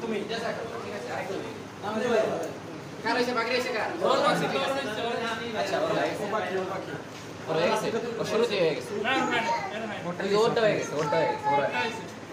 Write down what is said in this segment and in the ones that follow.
তুমি কার হয়েছে বাকি হয়ে গেছে ওরটা হয়ে গেছে ওরটা হয়ে গেছে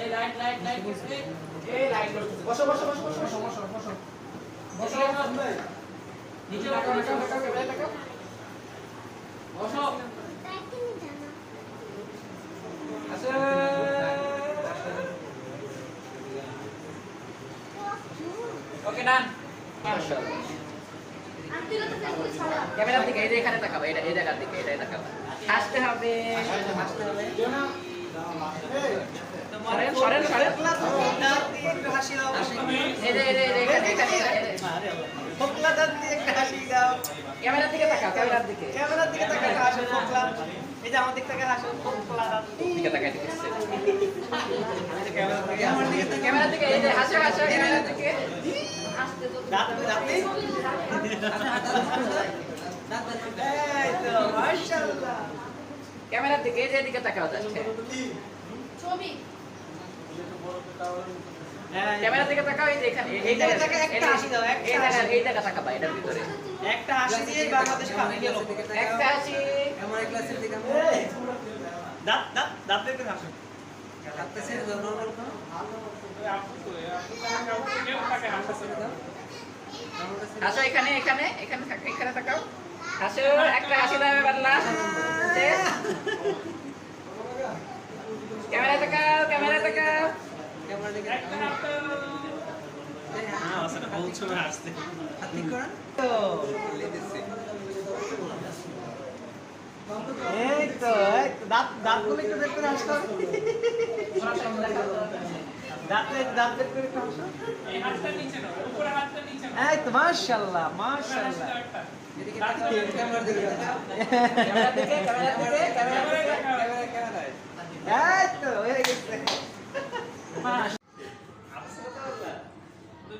এই লাইট লাইট লাইট এই লাইট বসো বসো বসো বসো বসো। বসো বসো। বসো ভাই নিচে তাকাও তাকাও তাকাও ক্যামেরা তাকাও বসো। আসে ওকে ডান। ক্যামেরার দিকে এই যে এখানে তাকাবো এটা এই জায়গার দিকে এটা তাকাবো। হাসতে হবে হাসতে হবে। সরেন সরেন হাসি দাও ফোকলা দিয়ে দাও ক্যামেরার দিকে। তাকা ক্যামেরার দিকে ক্যামেরার দিকে তাকা হাসো ফোকলা এই আমার দিক থেকে হাসো ফোকলা দিকে তাকাই দেখছে ক্যামেরার দিকে। ক্যামেরার দিকে ক্যামেরার দিকে এই যে দিকে তাকাও, যাচ্ছে। ছবি। ক্যামেরা থেকে তাকাও এই যে এখানে এই জায়গা একটা 80 দাও একটা 80 এই জায়গা তাকাবা এটার ভিতরে। একটা 80 দিয়ে বাংলাদেশ পাবে গেল। একটা 80 আমার ক্লাসের দিকে দাঁত দাঁত দাঁত দেখতে আসো। দাঁততে ছেড়ে দাও নরমাল করো আপনি এখানে এখানে এখানে এখানে তাকাও। আসো একটা হাসি দাও বাদলা এই তো দাঁত দাঁতগুলো একটু বের করে আসতে হবে দাঁতের দাঁত বের করে একটু আসো এই তো মাশাল্লাহ মাশাল্লাহ এই তো হয়ে গেছে।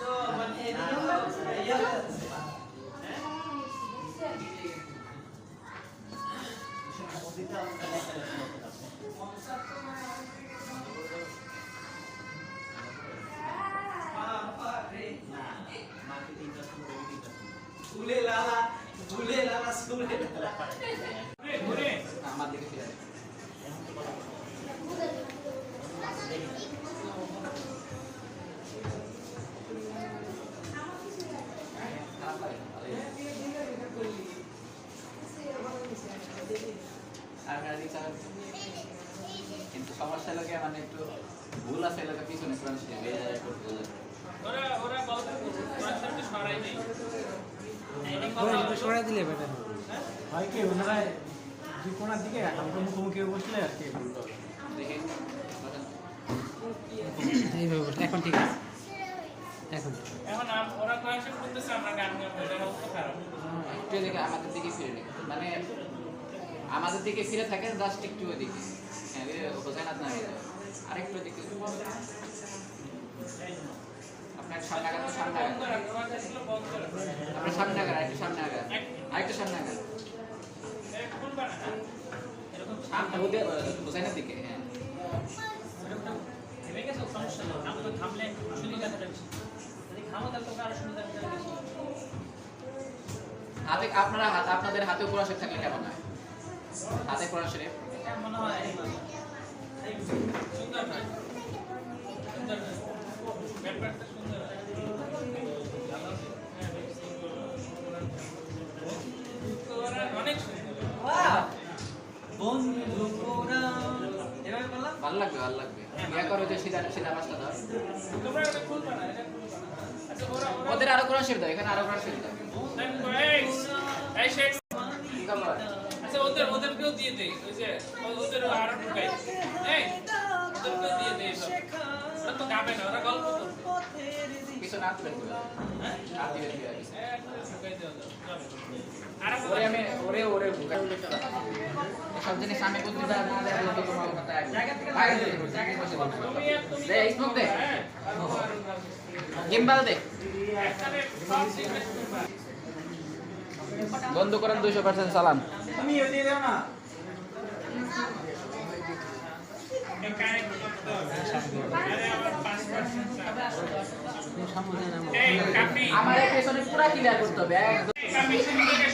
তো মানে ভুলে লালা ভুলে লালা সুরে লালা আমাদের আছে লাগে মানে একটু ভুল আছে লাগে পিছনে কোরআন একটু ওরা ওরা বলতে সরাই নাই। দিলে হয়? কি দিকে বসলে আর কি। এখন ওরা আমরা একটু এদিকে আমাদের দিকে ফিরে থাকে মানে আমাদের দিকে ফিরে থাকে জাস্ট একটু ওদিকে। আরেকটু ওদিকে আপনার সামনে আগান সামনে আগান বন্ধ রাখ তোমার কাছে বন্ধ রাখ আপনার সামনে আগান আরেকটু সামনে আগান আরেকটু সামনে আগান এটা খুলবা না হ্যাঁ? এরকম সামনে ওদের বোঝায় দিকে হ্যাঁ থেমে গেছে সমস্যা নেই আমি তো থামলে শুনি কথাটা বেশি আমাদের তো কারও সুবিধা বেশি হাতে আপনারা হাত আপনাদের হাতে কোরআন শরীফ থাকলে কেমন হয় হাতে কোরআন শরীফ মনে হয় ভালো লাগবে ভালো লাগবে। ইয়া করো যে সিধা সিধা রাস্তা দাও। ওদের আরও কোন দাও, এখানে আরও কোন খবর? আচ্ছা ওদের ওদেরকেও দিয়ে দেয় ওই যে ওদের আরও ঢুকাই। ওদেরকেও দিয়ে দেয় সব তো গাবে না, ওরা গল্প কিছু না হ্যাঁ? হাত ওরে আমি ওরে ওরে ঢুকাই সব জিনিস আমি করতে তো তোমার কথা জায়গা থেকে জায়গা থেকে দে স্মোক দে। দে। বন্ধ করেন দুইশো পার্সেন্ট চালান তুমি ওই দাও না। এই কারেক্ট করতে হবে। আরে আমার 5% এই এই পেছনে পুরো ক্লিয়ার করতে হবে একদম এই কাপি শুরু থেকে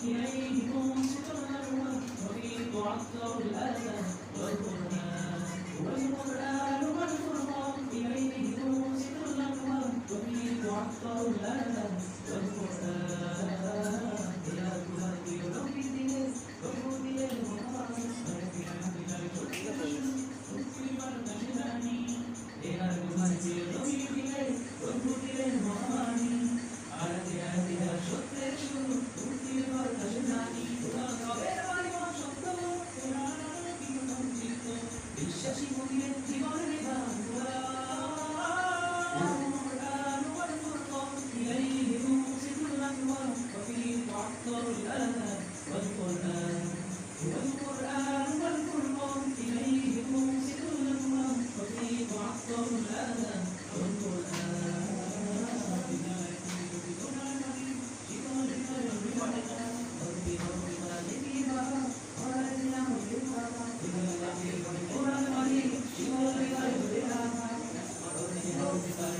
শুরু থেকে তুমি এনে দিও হ্যাঁ অ্যাকশন hospitales.